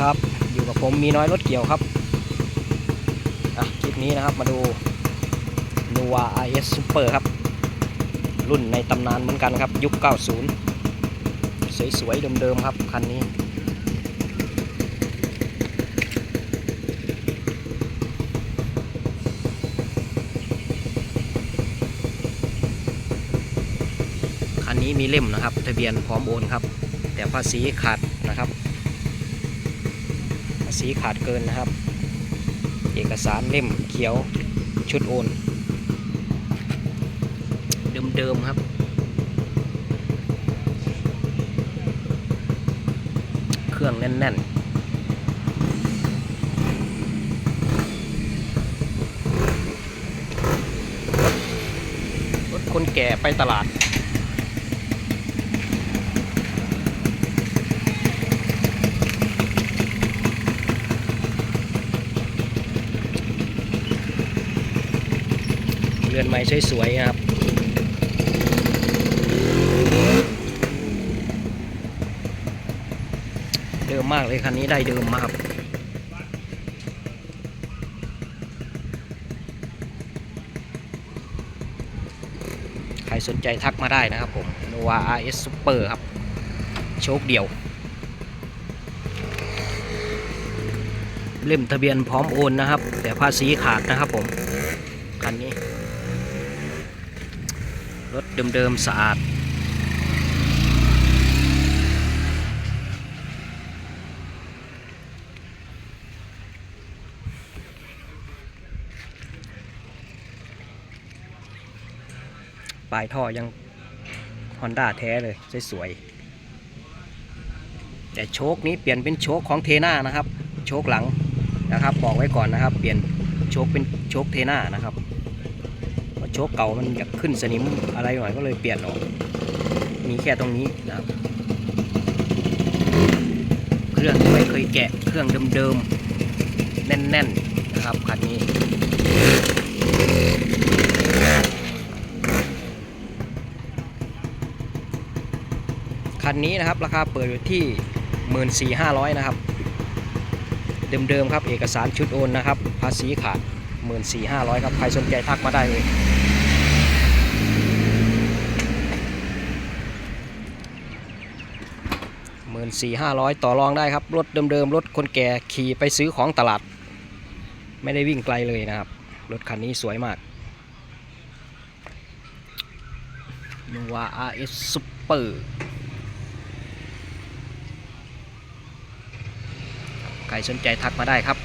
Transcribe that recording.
ครับ อยู่กับผมมีน้อยรถเกี่ยวครับอะคลิปนี้นะครับมาดู n o v a RS Super ครับ รุ่นในตำนานเหมือนกันครับ ยุค 90 สวยๆเดิมๆครับ คันนี้ คันนี้มีเล่มนะครับ ทะเบียนพร้อมโอนครับ แต่ภาษีขาดนะครับ ภาษีขาดเกินนะครับ เอกสารเล่มเขียวชุดโอน เดิมๆครับ เครื่องแน่นๆรถคนแก่ไปตลาด รือนไม้สวยๆครับเดิมมากเลยคันนี้ได้เดิมมากครับใครสนใจทักมาได้นะครับผม Nova RS Super ครับ โชคเดียว เล่มทะเบียนพร้อมโอนนะครับ แต่ภาษีขาดนะครับผม คันนี้ รถเดิมๆสะอาด ปลายท่อยัง Honda แท้เลย สวยๆ แต่โชคนี้เปลี่ยนเป็นโชคของเทน่านะครับ โชคหลังนะครับ บอกไว้ก่อนนะครับ เปลี่ยนโชคเป็นโชคเทน่านะครับ ชคเก่ามันอยากขึ้นสนิมอะไรหน่อยก็เลยเปลี่ยนออก มีแค่ตรงนี้นะครับ เครื่องไม่เคยแกะเครื่องเดิมๆ แน่นๆนะครับคันนี้คันนี้นะครับ ราคาเปิดอยู่ที่ 14,500 นะครับ เดิมๆครับ เอกสารชุดโอนนะครับ ภาษีขาด 14,500 ครับ ใครสนใจทักมาได้เลย หมื่นสี่ห้าร้อยต่อรองได้ครับ รถเดิมๆ รถคนแก่ขี่ไปซื้อของตลาด ไม่ได้วิ่งไกลเลยนะครับ รถคันนี้สวยมาก Nova RS Super ใครสนใจทักมาได้ครับ